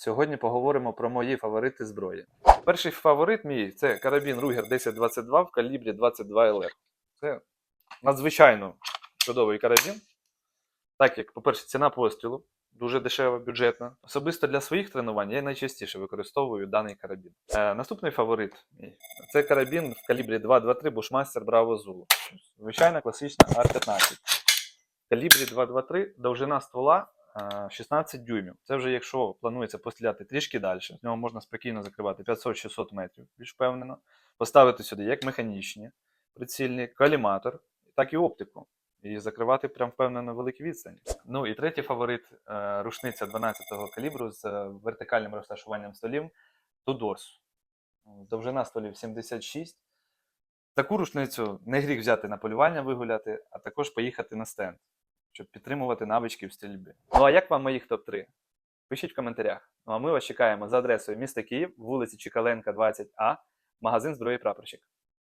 Сьогодні поговоримо про мої фаворити зброї. Перший фаворит мій це карабін Ruger 1022 в калібрі 22 LR. Це надзвичайно чудовий карабін. Так як, по-перше, ціна пострілу дуже дешева, бюджетна. Особисто для своїх тренувань я найчастіше використовую даний карабін. Е, наступний фаворит мій це карабін в калібрі 223 Bushmaster Bravo Zulu. Звичайна класична R15. В калібрі 223 довжина ствола 16 дюймів. Це вже якщо планується постріляти трішки далі. З нього можна спокійно закривати 500-600 метрів, більш впевнено. Поставити сюди як механічні, прицільні, коліматор, так і оптику. І закривати прям впевнено великі відстані. Ну і третій фаворит е, рушниця 12-го калібру з е, вертикальним розташуванням столів Tudors. Довжина столів 76. Таку рушницю не гріх взяти на полювання вигуляти, а також поїхати на стенд, щоб підтримувати навички в стрільбі. Ну а як вам моїх топ-3? Пишіть в коментарях. Ну а ми вас чекаємо за адресою міста Київ, вулиці Чікаленка, 20А, магазин зброї прапорщик.